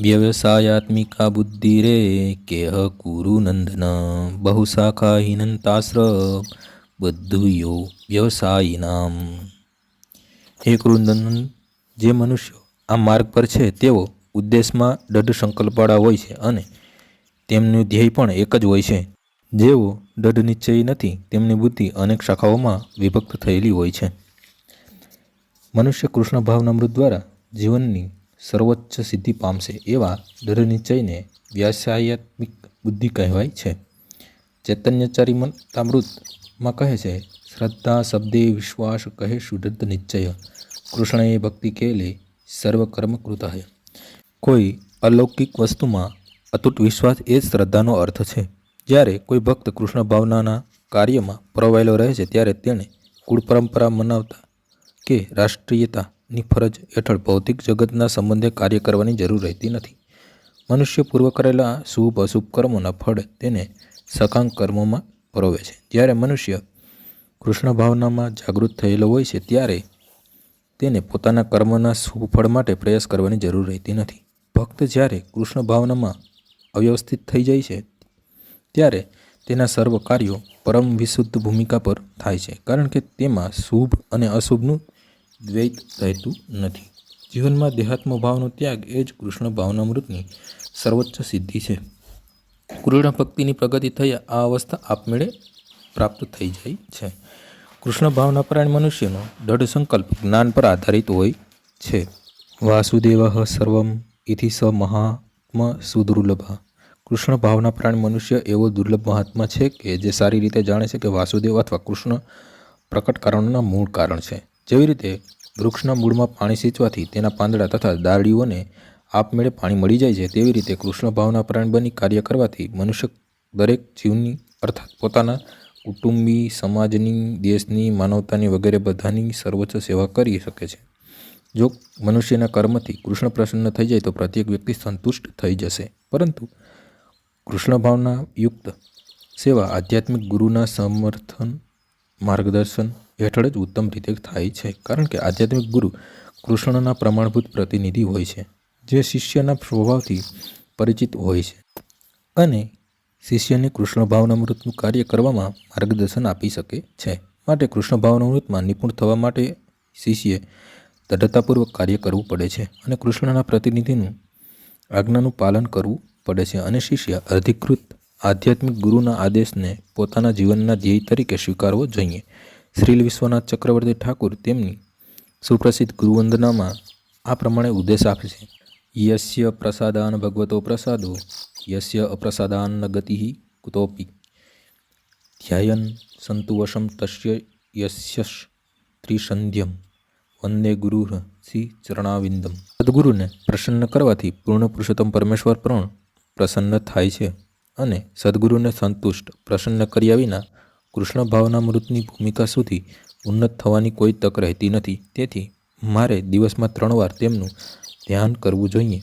વ્યવસાયાત્મિકા બુદ્ધિરે કેહ કુરુ નંદન બહુશાખાહીનંતાશ્ર બધુયો વ્યવસાયીનામ હે કુરુનંદન જે મનુષ્ય આ માર્ગ પર છે, તેઓ ઉદ્દેશમાં દઢ સંકલ્પવાળા હોય છે અને તેમનું ધ્યેય પણ એક જ હોય છે. જેઓ દઢ નિશ્ચયી નથી, તેમની બુદ્ધિ અનેક શાખાઓમાં વિભક્ત થયેલી હોય છે. મનુષ્ય કૃષ્ણ ભાવનામૃત દ્વારા જીવનની સર્વોચ્ચ સિદ્ધિ પામશે એવા દૃઢ નિશ્ચયને વ્યાસાયાત્મિક બુદ્ધિ કહેવાય છે. ચૈતન્યચારી મતામૃતમાં કહે છે, શ્રદ્ધા શબ્દે વિશ્વાસ કહે સુદૃઢ નિશ્ચય કૃષ્ણએ ભક્તિ કેલે સર્વકર્મ કૃત હે કોઈ અલૌકિક વસ્તુમાં અતૂટ વિશ્વાસ એ જ શ્રદ્ધાનો અર્થ છે. જ્યારે કોઈ ભક્ત કૃષ્ણ ભાવનાના કાર્યમાં પ્રવાયેલો રહે છે, ત્યારે તેણે કુળ પરંપરા મનાવતા કે રાષ્ટ્રીયતાની ફરજ હેઠળ ભૌતિક જગતના સંબંધે કાર્ય કરવાની જરૂર રહેતી નથી. મનુષ્ય પૂર્વ કરેલા શુભ અશુભ કર્મોના ફળ તેને સકાંક કર્મોમાં પરોવે છે. જ્યારે મનુષ્ય કૃષ્ણ ભાવનામાં જાગૃત થયેલો હોય છે, ત્યારે તેને પોતાના કર્મના શુભ ફળ માટે પ્રયાસ કરવાની જરૂર રહેતી નથી. ભક્ત જ્યારે કૃષ્ણ ભાવનામાં અવ્યવસ્થિત થઈ જાય છે, ત્યારે તેના સર્વ કાર્યો પરમ વિશુદ્ધ ભૂમિકા પર થાય છે. કારણ કે તેમાં શુભ અને અશુભનું દ્વૈત રહેતું નથી. જીવનમાં દેહાત્મ ભાવનો ત્યાગ એ જ કૃષ્ણ ભાવનામૃતની સર્વોચ્ચ સિદ્ધિ છે. કૃષ્ણ ભક્તિની પ્રગતિ થઈ આ અવસ્થા આપમેળે પ્રાપ્ત થઈ જાય છે. કૃષ્ણ ભાવનાપરાયણ મનુષ્યનો દૃઢ સંકલ્પ જ્ઞાન પર આધારિત હોય છે. વાસુદેવ સર્વમ ઇતિ સ મહાત્મ સુદુર્લભા. કૃષ્ણ ભાવનાપરાયણ મનુષ્ય એવો દુર્લભ મહાત્મા છે કે જે સારી રીતે જાણે છે કે વાસુદેવ અથવા કૃષ્ણ પ્રકટ કારણોના મૂળ કારણ છે. જેવી રીતે વૃક્ષના મૂળમાં પાણી સિંચવાથી તેના પાંદડા તથા દાળીઓને આપમેળે પાણી મળી જાય છે, તેવી રીતે કૃષ્ણ ભાવનાપરાયણ બની કાર્ય કરવાથી મનુષ્ય દરેક જીવની, અર્થાત પોતાના કુટુંબી, સમાજની, દેશની માનવતાની વગેરે બધાની સર્વોચ્ચ સેવા કરી શકે છે. જો મનુષ્યના કર્મથી કૃષ્ણ પ્રસન્ન થઈ જાય તો પ્રત્યેક વ્યક્તિ સંતુષ્ટ થઈ જશે. પરંતુ કૃષ્ણ ભાવના યુક્ત સેવા આધ્યાત્મિક ગુરુના સમર્થન, માર્ગદર્શન હેઠળ જ ઉત્તમ રીતે થાય છે, કારણ કે આધ્યાત્મિક ગુરુ કૃષ્ણના પ્રમાણભૂત પ્રતિનિધિ હોય છે, જે શિષ્યના સ્વભાવથી પરિચિત હોય છે. અને શિષ્યને કૃષ્ણ ભાવનામૃતનું કાર્ય કરવામાં માર્ગદર્શન આપી શકે છે. માટે કૃષ્ણ ભાવનામૃતમાં નિપુણ થવા માટે શિષ્યે દઢતાપૂર્વક કાર્ય કરવું પડે છે અને કૃષ્ણના પ્રતિનિધિનું આજ્ઞાનું પાલન કરવું પડે છે અને શિષ્ય અધિકૃત આધ્યાત્મિક ગુરુના આદેશને પોતાના જીવનના ધ્યેય તરીકે સ્વીકારવો જોઈએ. શ્રીલ વિશ્વનાથ ચક્રવર્તી ઠાકુર તેમની સુપ્રસિદ્ધ ગુરુવંદનામાં આ પ્રમાણે ઉદ્દેશ આપે છે. યસ્ય પ્રસાદાન ભગવતો પ્રસાદો, યસ્ય અપ્રસાદાન ગતિ કુતોપી. ધ્યાયન સંતુવશમ તસ્ય યસ્ય ત્રિસંધ્યમ. વંદે ગુરુ શ્રી ચરણાવિંદમ. સદગુરુને પ્રસન્ન કરવાથી પૂર્ણ પુરુષોત્તમ પરમેશ્વર પણ પ્રસન્ન થાય છે અને સદગુરુને સંતુષ્ટ પ્રસન્ન કર્યા વિના કૃષ્ણ ભાવનામૃતની ભૂમિકા સુધી ઉન્નત થવાની કોઈ તક રહેતી નથી. તેથી મારે દિવસમાં ત્રણ વાર તેમનું ધ્યાન કરવું જોઈએ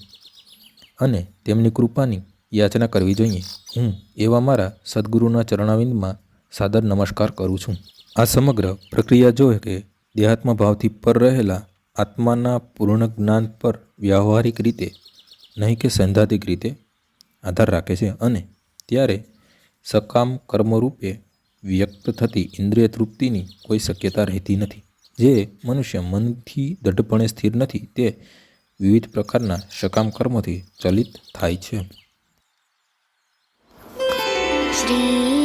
અને તેમની કૃપાની યાચના કરવી જોઈએ. હું એવા મારા સદગુરુના ચરણાવિંદમાં સાદર નમસ્કાર કરું છું. આ સમગ્ર પ્રક્રિયા જો કે દેહાત્મ ભાવથી પર રહેલા આત્માના પૂર્ણ જ્ઞાન પર વ્યવહારિક રીતે નહીં કે સૈદ્ધાંતિક રીતે આધાર રાખે છે અને ત્યારે સકામ કર્મરૂપે વ્યક્ત થતી ઇન્દ્રિય તૃપ્તિની કોઈ શક્યતા રહેતી નથી. જે મનુષ્ય મનથી દઢપણે સ્થિર નથી, તે વિવિધ પ્રકારના સકામ કર્મોથી ચલિત થાય છે. श्री